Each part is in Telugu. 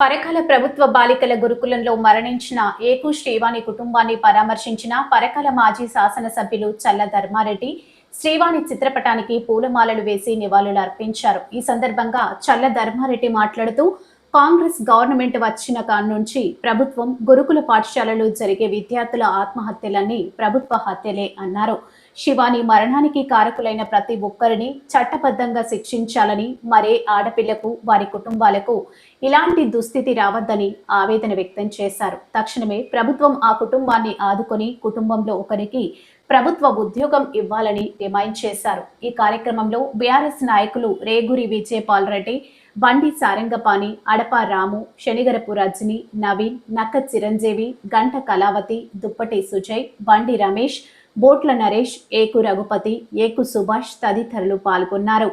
పరకాల ప్రభుత్వ బాలికల గురుకులంలో మరణించిన ఏకు శ్రీవాణి కుటుంబాన్ని పరామర్శించిన పరకాల మాజీ శాసనసభ్యులు చల్ల ధర్మారెడ్డి శ్రీవాణి చిత్రపటానికి పూలమాలలు వేసి నివాళులు అర్పించారు ఈ సందర్భంగా చల్ల ధర్మారెడ్డి మాట్లాడుతూ కాంగ్రెస్ గవర్నమెంట్ వచ్చిన నుంచి ప్రభుత్వం గురుకుల పాఠశాలలో జరిగే విద్యార్థుల ఆత్మహత్యలన్నీ ప్రభుత్వ హత్యలే అన్నారు. శివాని మరణానికి కారకులైన ప్రతి ఒక్కరిని చట్టబద్ధంగా శిక్షించాలని మరే ఆడపిల్లకు వారి కుటుంబాలకు ఇలాంటి దుస్థితి రావద్దని ఆవేదన వ్యక్తం చేశారు. తక్షణమే ప్రభుత్వం ఆ కుటుంబాన్ని ఆదుకొని కుటుంబంలో ఒకరికి ప్రభుత్వ ఉద్యోగం ఇవ్వాలని డిమాండ్ చేశారు. ఈ కార్యక్రమంలో బీఆర్ఎస్ నాయకులు రేగురి విజయపాల్ రెడ్డి బండి సారంగపాణి అడప రాము శనిగరపు రజని నవీన్ నక్క చిరంజీవి గంట కళావతి దుప్పటి సుజయ్ బండి రమేష్ బోట్ల నరేష్ ఏకు రఘుపతి ఏకు సుభాష్ తదితరులు పాల్గొన్నారు.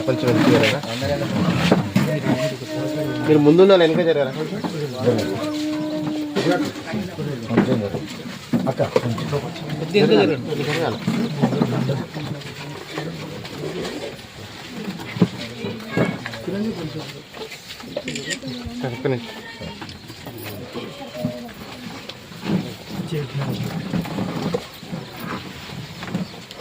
కొంచెం వెనక్కి మీరు ముందు వెనక జరగరా? కొంచెం అక్క